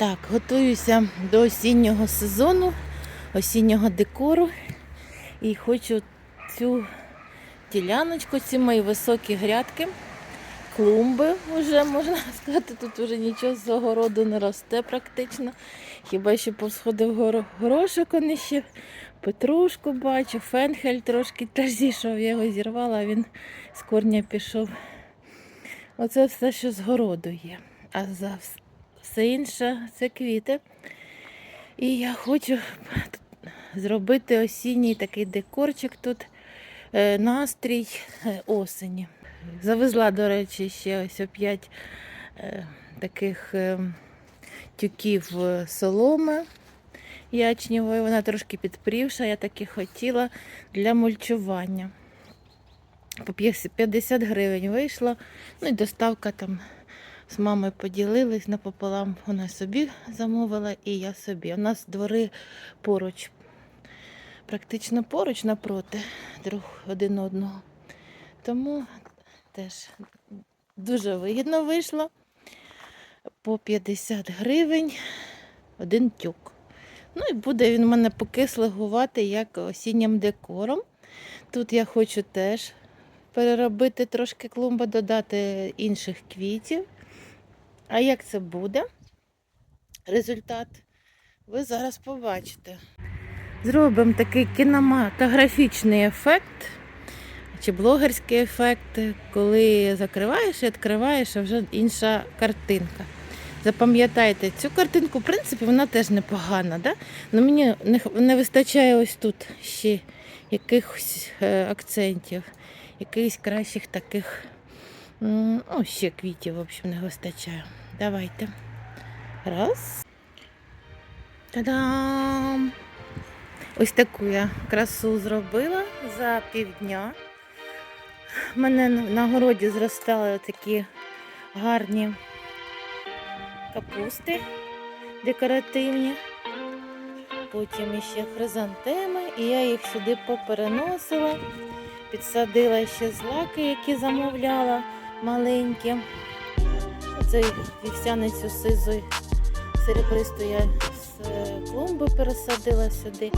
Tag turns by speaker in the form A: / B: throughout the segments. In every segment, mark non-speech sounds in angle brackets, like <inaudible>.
A: Так, готуюся до осіннього сезону, осіннього декору. І хочу цю діляночку, ці мої високі грядки, клумби вже можна <laughs> сказати, тут вже нічого з огороду не росте практично. Хіба що повсходив горо- горошок вони ще, петрушку бачу, фенхель трошки теж зійшов, я його зірвала, а він з корня пішов. Оце все, що з городу є. А за все інше це квіти. І я хочу зробити осінній такий декорчик тут, е, настрій е, осені. Завезла, до речі, ще ось оп'ять е, таких тюків соломи ячнєвої. Вона трошки підпрівша, я так і хотіла для мульчування. По 50 гривень вийшло. Ну і доставка там з мамою поділились напополам. Вона собі замовила і я собі. У нас двори поруч, практично поруч напроти друг один одного. Тому теж дуже вигідно вийшло. По 50 гривень один тюк. Ну і буде він в мене поки слугувати як осіннім декором. Тут я хочу теж переробити трошки клумба, додати інших квітів. А як це буде? Результат ви зараз побачите. Зробимо такий кінематографічний ефект чи блогерський ефект, коли закриваєш і відкриваєш, а вже інша картинка. Запам'ятайте, цю картинку, в принципі, вона теж непогана. Да? Но мені не, вистачає ось тут ще якихось е, акцентів, якихось кращих таких, ну, ще квітів, в общем, не вистачає. Давайте. Раз. Та-дам! Ось таку я красу зробила за півдня. У мене на городі зростали такі гарні капусти декоративні. Потім ще хризантеми, і я їх сюди попереносила. Підсадила ще злаки, які замовляла маленькі. Оцей вівсяницю сизою серебристу я з е, клумби пересадила сюди,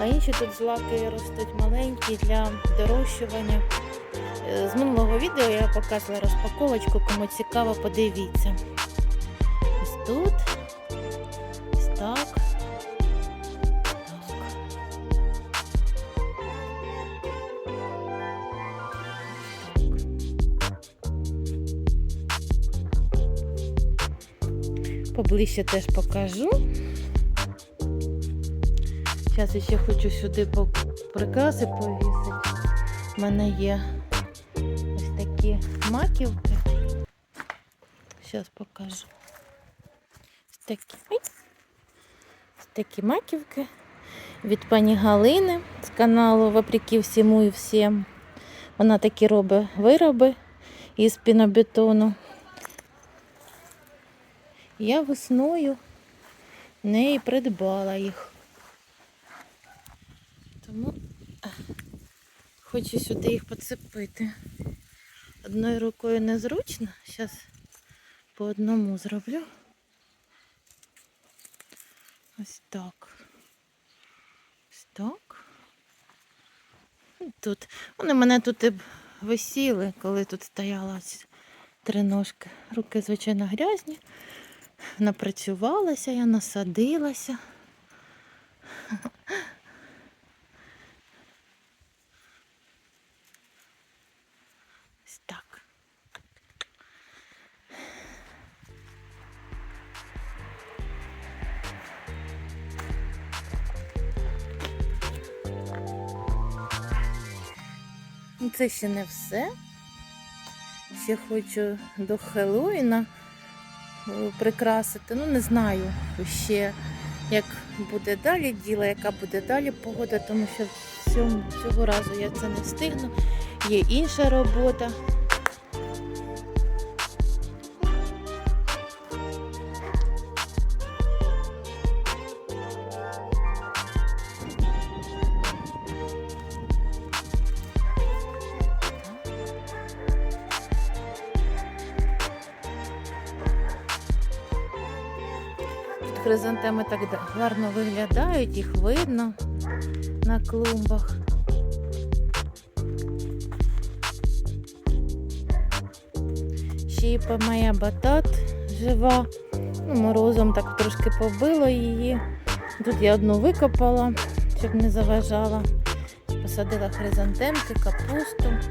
A: а інші тут злаки ростуть маленькі для дорощування. Е, З минулого відео я показувала розпаковочку, кому цікаво, подивіться. Ось тут. Поближче теж покажу. Зараз я ще хочу сюди прикраси повісити. У мене є ось такі маківки. Зараз покажу. Ось такі. Ось такі маківки від пані Галини з каналу Вопреки всьому і всім. Вона такі робить вироби із пінобетону. Я весною неї придбала їх. Тому хочу сюди їх поцепити. Одною рукою незручно. Зараз по одному зроблю. Ось так. Ось так. Тут. Вони мене тут і висіли, коли тут стояла ось три ножки. Руки, звичайно, грязні. Напрацювалася, я насадилася. Це ще не все. Ще хочу до Хеллоїна прикрасити. Ну, не знаю ще, як буде далі діло, яка буде далі погода, тому що цього разу я це не встигну. Є інша робота. Хризантеми так гарно виглядають, їх видно на клумбах. Ще і моя батат жива. Ну, морозом так трошки побило її. Тут я одну викопала, щоб не заважала. Посадила хризантемки, капусту.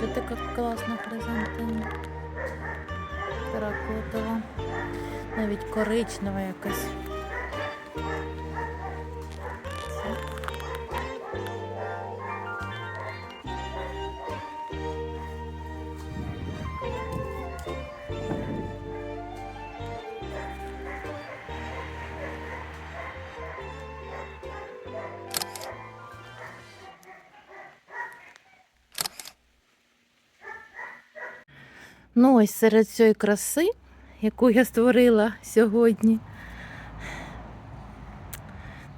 A: Що така класна хризантема? Теракотова. Навіть коричнева якась. Ось серед цієї краси, яку я створила сьогодні.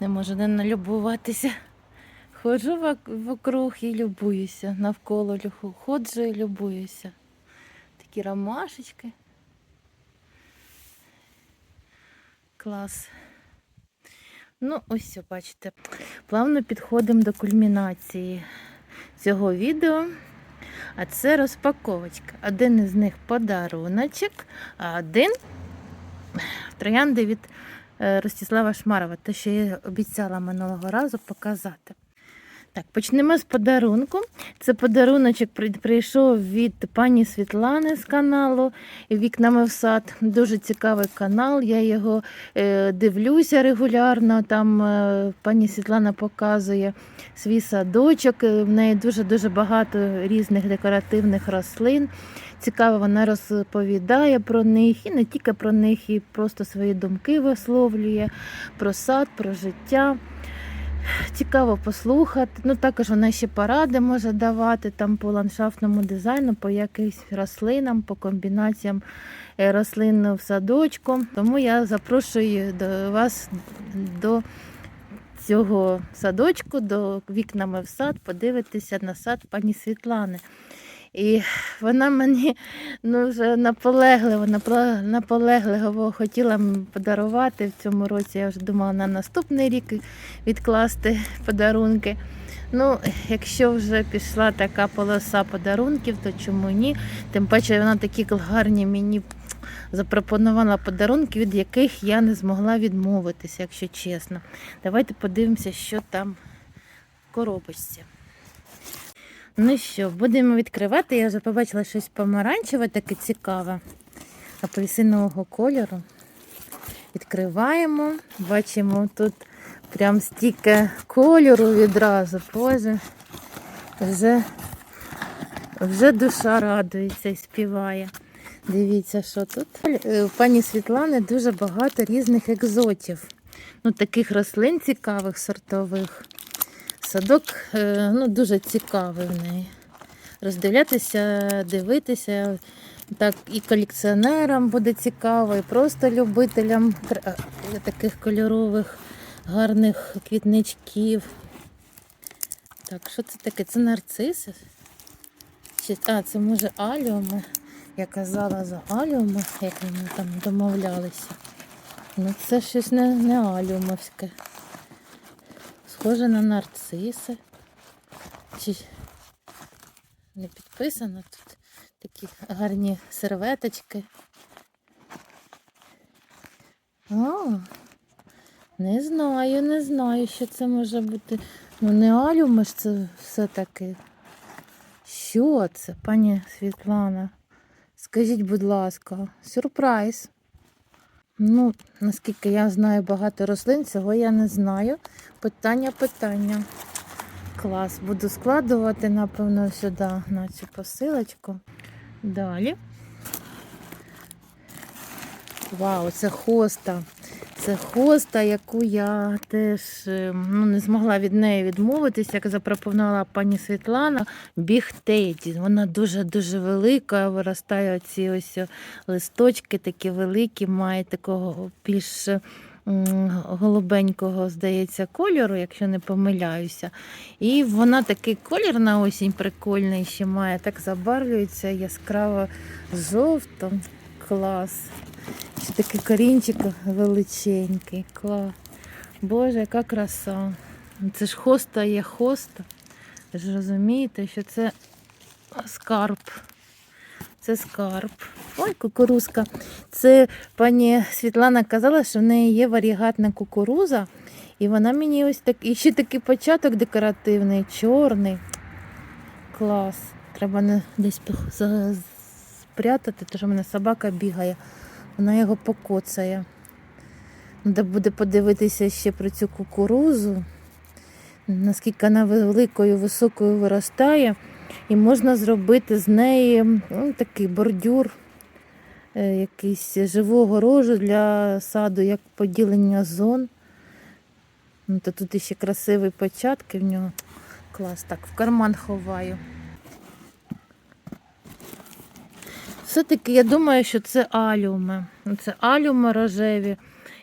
A: Не можу не налюбуватися. Ходжу вок- вокруг і любуюся. Навколо. Ходжу і любуюся. Такі ромашечки. Клас. Ну, ось бачите. Плавно підходимо до кульмінації цього відео. А це розпаковочка. Один із них подаруночок, а один троянди від е, Ростислава Шмарова, те, що я обіцяла минулого разу показати. Так, почнемо з подарунку. Це подаруночок прийшов від пані Світлани з каналу Вікнами в сад. Дуже цікавий канал. Я його е, дивлюся регулярно. Там е, пані Світлана показує свій садочок. Е, В неї дуже-дуже багато різних декоративних рослин. Цікаво, вона розповідає про них і не тільки про них, і просто свої думки висловлює про сад, про життя. Цікаво послухати. Ну, також вона ще поради може давати там по ландшафтному дизайну, по якихось рослинам, по комбінаціям е, рослин в садочку. Тому я запрошую до вас до цього садочку, до вікнами в сад, подивитися на сад пані Світлани. І вона мені ну, вже наполегливо, наполе- наполегливо хотіла подарувати в цьому році. Я вже думала на наступний рік відкласти подарунки. Ну, якщо вже пішла така полоса подарунків, то чому ні? Тим паче вона такі гарні мені запропонувала подарунки, від яких я не змогла відмовитися, якщо чесно. Давайте подивимося, що там в коробочці. Ну що, будемо відкривати. Я вже побачила щось помаранчеве, таке цікаве, апельсинового кольору. Відкриваємо, бачимо тут прям стільки кольору відразу. Боже, вже, вже душа радується і співає. Дивіться, що тут. Е, У пані Світлани дуже багато різних екзотів. Ну, таких рослин цікавих, сортових. Садок е, ну, дуже цікавий в неї. Роздивлятися, дивитися. Так, і колекціонерам буде цікаво, і просто любителям е, таких кольорових, гарних квітничків. Так, що це таке? Це нарциси? Чи, а, це може аліуми. Я казала за аліуми, як ми там домовлялися. Ну, це щось не, не аліумовське. Схоже на нарциси. Чи не підписано тут такі гарні серветочки. А, не знаю, не знаю, що це може бути. Ну, не алюми ж це все-таки. Що це, пані Світлана? Скажіть, будь ласка, сюрприз. Ну, наскільки я знаю багато рослин, цього я не знаю. Питання, питання. Клас. Буду складувати, напевно, сюди на цю посилочку. Далі. Вау, це хоста. Це хоста, яку я теж е, ну, не змогла від неї відмовитися, як запропонувала пані Світлана. Бігтейті. Вона дуже-дуже велика, виростає оці ось листочки такі великі, має такого більш голубенького, здається, кольору, якщо не помиляюся. І вона такий колір на осінь прикольний ще має, так забарвлюється яскраво жовто. Клас. Ще такий корінчик величенький. Клас. Боже, яка краса. Це ж хоста є хоста. Ви ж розумієте, що це скарб. Це скарб. Ой, кукурузка. Це пані Світлана казала, що в неї є варігатна кукуруза. І вона мені ось так. І ще такий початок декоративний, чорний. Клас. Треба десь спрятати, тому що в мене собака бігає. Вона його покоцає. Треба буде подивитися ще про цю кукурузу, наскільки вона великою, високою виростає. І можна зробити з неї ну, такий бордюр, е, якийсь живого рожу для саду, як поділення зон. Ну, то тут ще красиві початки в нього. Клас, так, в карман ховаю. Все-таки я думаю, що це алюми. Це алюми рожеві.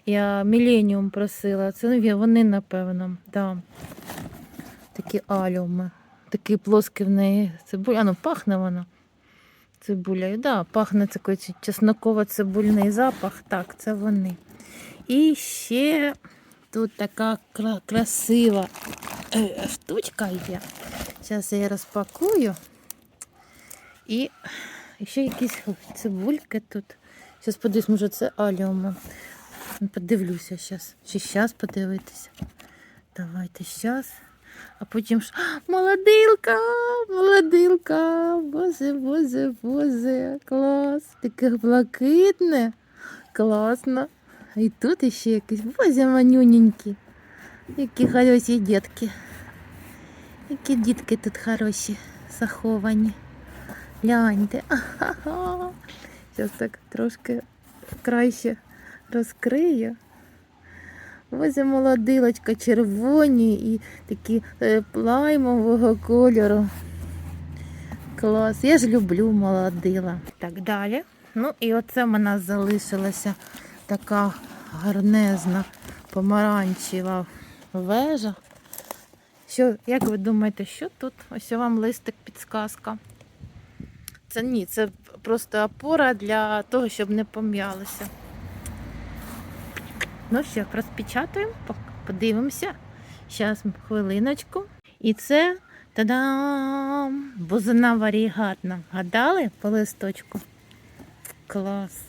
A: Я міленіум просила. Це ну, вони, напевно. Да. Такі алюми. Такий плоский в неї цибуля. Ну пахне вона. Цибулею. Да, пахне такий чесноково-цибульний запах. Так, це вони. І ще тут така красива е, штучка є. Зараз я її розпакую. І ще якісь цибульки тут. Зараз подивлюсь, може це аліуми. Подивлюся зараз. Чи зараз подивитися. Давайте зараз. А потім ж. Молодилка! Молодилка! Боже, боже, боже, клас! Таке блакитне. Класно. І тут іще якісь боже манюненькі. Які хороші дітки. Які дітки тут хороші, заховані. Гляньте. <laughs> Зараз так трошки краще розкрию. Ось і молодилочка, червоні і такі е, лаймового кольору. Клас. Я ж люблю молодила. Так далі. Ну і оце в мене залишилася така гарнезна помаранчева вежа. Що, як ви думаєте, що тут? Ось вам листик підсказка. Це ні, це просто опора для того, щоб не пом'ялося. Ну що, розпечатаємо, подивимося. Зараз хвилиночку. І це та-дам! Бузина варігатна. Гадали по листочку? Клас.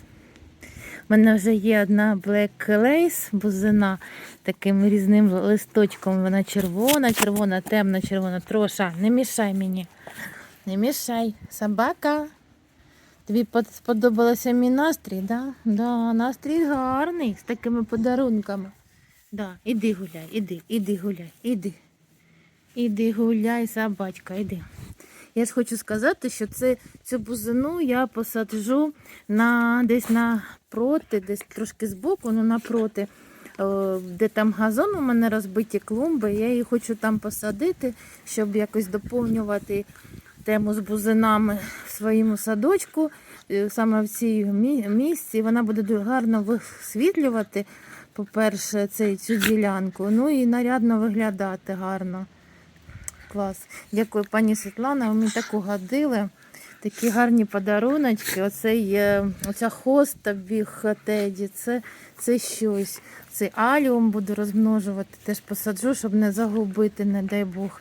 A: У мене вже є одна Black Lace бузина таким різним листочком. Вона червона, червона, темна, червона. Троша, не мішай мені. Не мішай. Собака. Тобі под- сподобався мій настрій, да? Да, настрій гарний з такими подарунками. Да, іди гуляй, іди, іди гуляй, іди. Іди гуляй, собачка, іди. Я ж хочу сказати, що це, цю бузину я посаджу на, десь напроти, десь трошки збоку, ну напроти, е, де там газон у мене розбиті клумби. Я її хочу там посадити, щоб якось доповнювати тему з бузинами в своєму садочку, е, саме в цій місці. Вона буде дуже гарно висвітлювати, по-перше, цю ділянку. Ну і нарядно виглядати гарно. Клас. Дякую, пані Світлана. Ви мені так угодили. Такі гарні подаруночки. Оцей, оця хоста біг теді. Це, це щось. Цей аліум буду розмножувати. Теж посаджу, щоб не загубити, не дай Бог.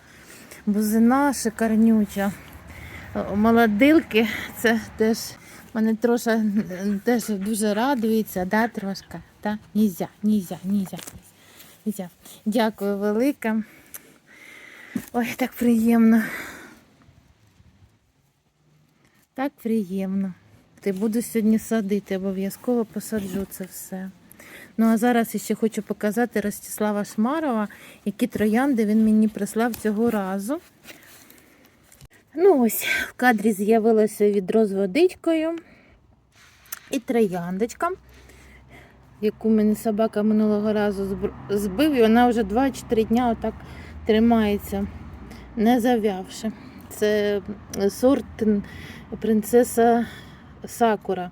A: Бузина шикарнюча. Молодилки, це теж мене трошки е, теж дуже радується, да, трошки. Та? Нізя, нізя, нізя. нізя. Дякую велике. Ой, так приємно. Так приємно. Ти буду сьогодні садити, обов'язково посаджу це все. Ну а зараз ще хочу показати Ростислава Шмарова, які троянди він мені прислав цього разу. Ну ось, в кадрі з'явилося відро з водичкою і трояндочка, яку мені собака минулого разу збив, і вона вже 2-3 дня отак тримається, не зав'явши. Це сорт принцеса сакура.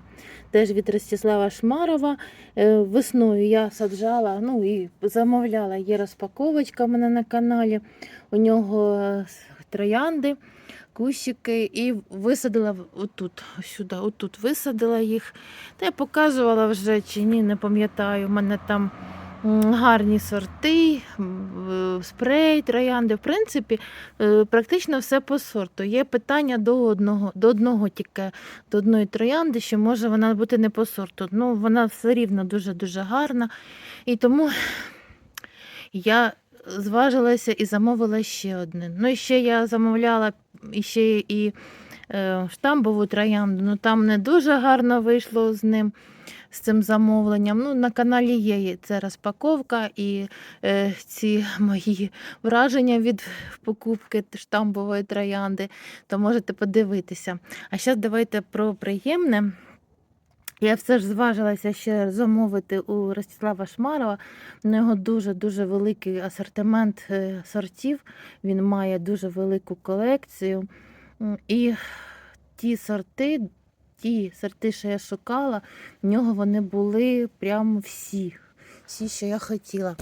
A: Теж від Ростислава Шмарова. Е, Весною я саджала, ну і замовляла. Є розпаковочка в мене на каналі. У нього е, троянди, кущики, і висадила отут, сюди, отут висадила їх. Та я показувала вже чи ні, не пам'ятаю. У мене там гарні сорти, спрей, троянди. В принципі, е, практично все по сорту. Є питання до одного, до одного тільки, до одної троянди, що може вона бути не по сорту. Ну, вона все рівно дуже-дуже гарна. І тому я зважилася і замовила ще одне. Ну, і ще я замовляла ще і е, штамбову троянду, ну там не дуже гарно вийшло з ним. З цим замовленням. Ну, на каналі є ця розпаковка і е, ці мої враження від покупки штамбової троянди, то можете подивитися. А зараз давайте про приємне. Я все ж зважилася ще замовити у Ростислава Шмарова. У нього дуже-дуже великий асортимент е, сортів. Він має дуже велику колекцію. І ті сорти, ті сорти, що я шукала, в нього вони були прямо всі. Всі, що я хотіла.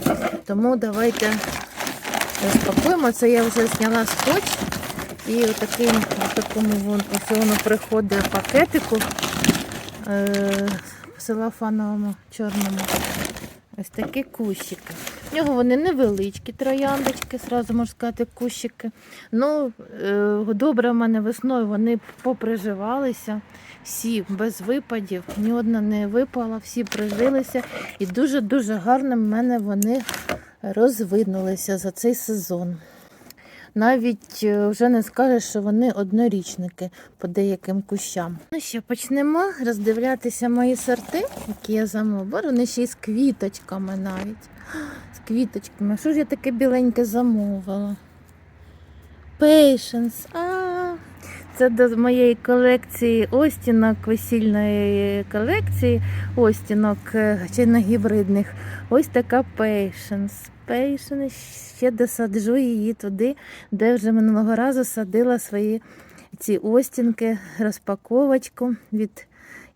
A: Тому давайте розпакуємо. Це я вже зняла скотч. І отаким, такому вон, ось приходить пакетику е, целофановому чорному. Ось такі кущики. В нього вони невеличкі трояндочки, зразу можна сказати, кущики. Ну, е, добре в мене весною вони поприживалися. Всі без випадів, ні одна не випала, всі прижилися. І дуже-дуже гарно в мене вони розвинулися за цей сезон. Навіть е, вже не скажеш, що вони однорічники по деяким кущам. Ну що, почнемо роздивлятися мої сорти, які я замовила. Вони ще й з квіточками навіть. З квіточками. Що ж я таке біленьке замовила? Patience. А, це до моєї колекції остінок, весільної колекції остінок е, чинно-гібридних. Ось така Patience. Patience. Ще досаджу її туди, де вже минулого разу садила свої ці остінки, розпаковочку від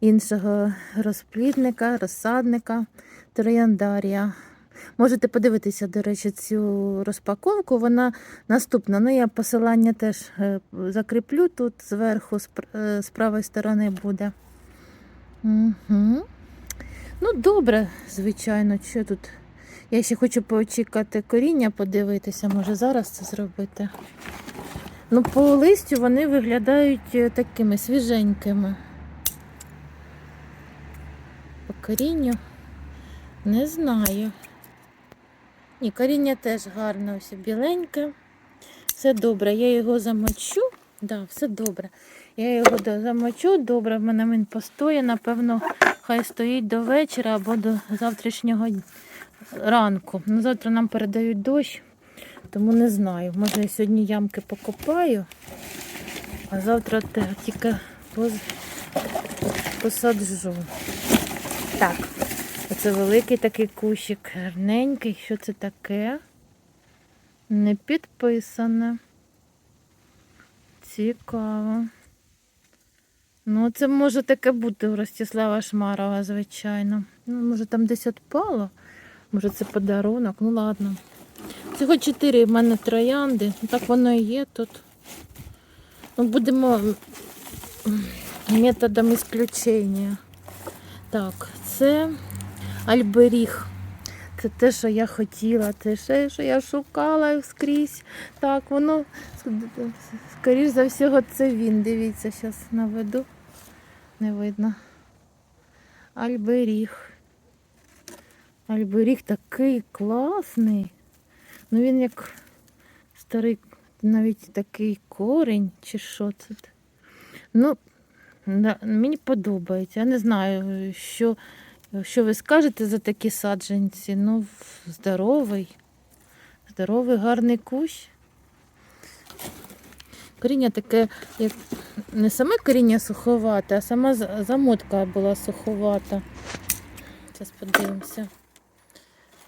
A: іншого розплідника, розсадника трояндарія. Можете подивитися, до речі, цю розпаковку. Вона наступна. Ну, я посилання теж е, закріплю тут зверху, з е, правої сторони буде. Угу. Ну, добре, звичайно, що тут. Я ще хочу почекати коріння, подивитися, може зараз це зробити. Ну, по листю вони виглядають е, такими свіженькими. По корінню не знаю. Ні, коріння теж гарне, ось біленьке. Все добре, я його замочу. Да, все добре. Я його замочу, добре, в мене він постоє, напевно, хай стоїть до вечора або до завтрашнього ранку. Ну, завтра нам передають дощ, тому не знаю. Може, я сьогодні ямки покопаю, а завтра тільки посаджу. Так, оце великий такий кущик, гарненький. Що це таке? Не підписане. Цікаво. Ну, це може таке бути у Ростислава Шмарова, звичайно. Ну, може, там десь відпало. Може, це подарунок. Ну ладно. Всього чотири в мене троянди. Ну, Так воно і є тут. Ну, будемо методом ісключення. Так, це альберіг. Це те, що я хотіла, те, що я шукала скрізь. Так, воно, скоріш за всього, це він. Дивіться, зараз наведу. Не видно. Альберіг. Альберіг такий класний. Ну він як старий, навіть такий корінь, чи що це. Ну, мені подобається. Я не знаю, що, що ви скажете за такі саджанці. Ну, здоровий. Здоровий, гарний кущ. Коріння таке, як не саме коріння суховате, а сама замотка була суховата. Зараз подивимося.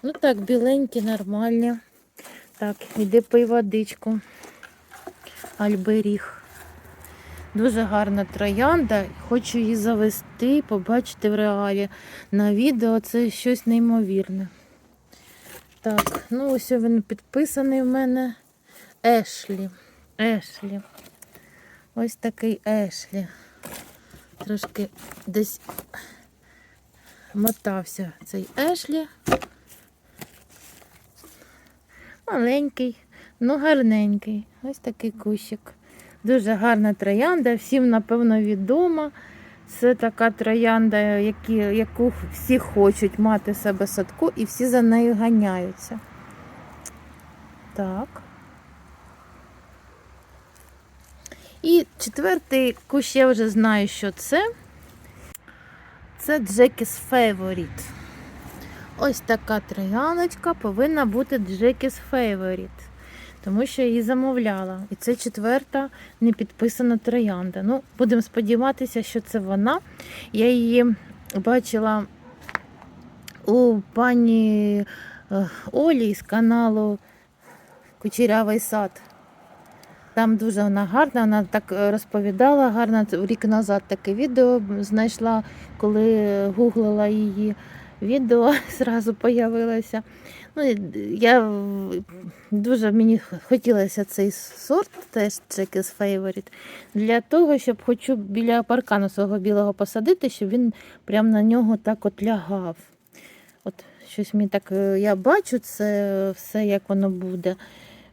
A: Ну так, біленькі, нормальні. Так, іди пий водичку. Альберіг. Дуже гарна троянда. Хочу її завести, побачити в реалі. На відео це щось неймовірне. Так, ну ось він підписаний в мене. Ешлі. Ешлі. Ось такий Ешлі. Трошки десь мотався цей Ешлі. Маленький, ну гарненький. Ось такий кущик. Дуже гарна троянда, всім, напевно, відома. Це така троянда, які, яку всі хочуть мати в себе садку, і всі за нею ганяються. Так. І четвертий кущ, я вже знаю, що це. Це Джекіс Favorite. Ось така трояночка повинна бути Джекіс Favorite. Тому що я її замовляла. І це четверта не підписана троянда. Ну, будемо сподіватися, що це вона. Я її бачила у пані е, Олі з каналу Кучерявий сад. Там дуже вона гарна, вона так е, розповідала гарно. Рік назад таке відео знайшла, коли гуглила її відео, <laughs> зразу появилося. Ну, я дуже мені хотілося цей сорт, теж Checkers Favorite, для того, щоб хочу біля паркану свого білого посадити, щоб він прямо на нього так от лягав. От щось мені так, е, я бачу це все, як воно буде.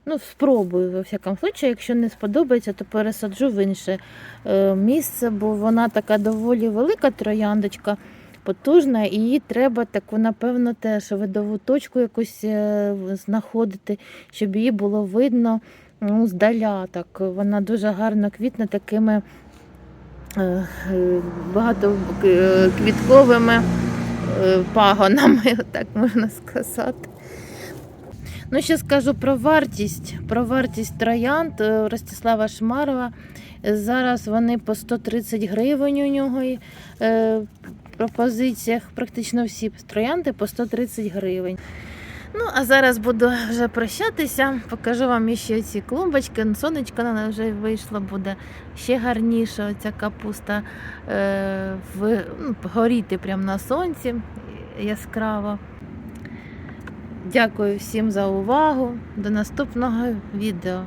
A: Ну, спробую, во всякому случаю, якщо не сподобається, то пересаджу в інше е, місце, бо вона така доволі велика трояндочка, потужна, і її треба таку, напевно, теж видову точку якусь е, знаходити, щоб її було видно ну, здаля. Так. Вона дуже гарно квітне такими е, е, багатоквітковими пагонами, <laughs> так можна сказати. Ну, ще скажу про вартість. Про вартість троянд Ростислава Шмарова. Зараз вони по 130 гривень у нього пропозиціях. Практично всі троянди по 130 гривень. Ну, а зараз буду вже прощатися. Покажу вам ще ці клумбочки. Ну, Сонечко на неї вже вийшло, буде ще гарніше. Ця капуста е, в, ну, горіти прямо на сонці яскраво. Дякую всім за увагу. До наступного відео.